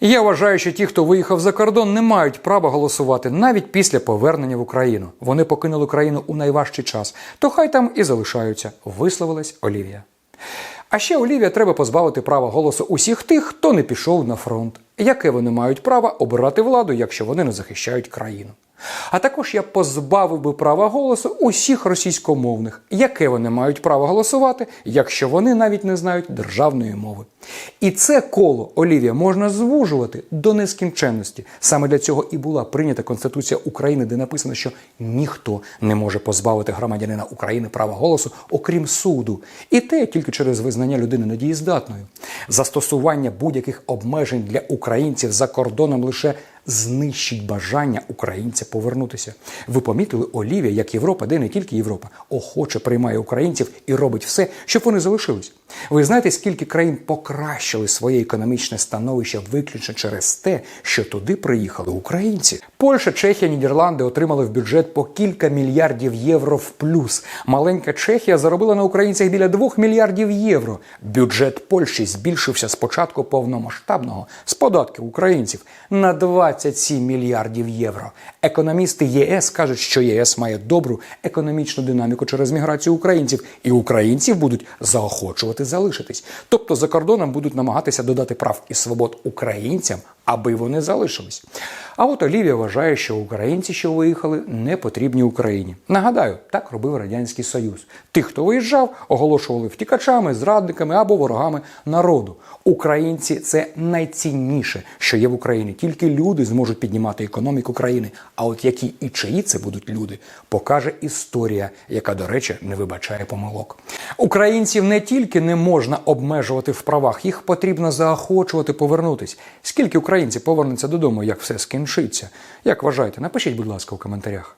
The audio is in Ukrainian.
І Я вважаю, що ті, хто виїхав за кордон, не мають права голосувати навіть після повернення в Україну. Вони покинули країну у найважчий час, то хай там і залишаються, висловилась Олівія. А ще Олівія треба позбавити права голосу усіх тих, хто не пішов на фронт. Яке вони мають право обирати владу, якщо вони не захищають країну? А також я позбавив би права голосу усіх російськомовних, яке вони мають право голосувати, якщо вони навіть не знають державної мови. І це коло Олівія можна звужувати до нескінченності. Саме для цього і була прийнята Конституція України, де написано, що ніхто не може позбавити громадянина України права голосу, окрім суду, і те тільки через визнання людини недієздатною. Застосування будь-яких обмежень для українців за кордоном лише знищить бажання українця повернутися. Ви помітили Олівія, як Європа, де не тільки Європа, охоче приймає українців і робить все, щоб вони залишились. Ви знаєте, скільки країн покращили своє економічне становище виключно через те, що туди приїхали українці. Польща, Чехія, Нідерланди отримали в бюджет по кілька мільярдів євро в плюс. Маленька Чехія заробила на українцях біля 2 мільярдів євро. Бюджет Польщі збільшився з початку повномасштабного з податків українців на 27 мільярдів євро. Економісти ЄС кажуть, що ЄС має добру економічну динаміку через міграцію українців, і українців будуть заохочувати залишитись. Тобто за кордоном будуть намагатися додати прав і свобод українцям, аби вони залишились. А от Олівія вважає, що українці, що виїхали, не потрібні Україні. Нагадаю, так робив Радянський Союз. Тих, хто виїжджав, оголошували втікачами, зрадниками або ворогами народу. Українці це найцінніше, що є в Україні. Тільки люди зможуть піднімати економіку країни. А от які і чиї це будуть люди, покаже історія, яка, до речі, не вибачає помилок. Українців не тільки не можна обмежувати в правах, їх потрібно заохочувати повернутись. Скільки українців повернуться додому, як все скінчиться? Як вважаєте? Напишіть, будь ласка, у коментарях.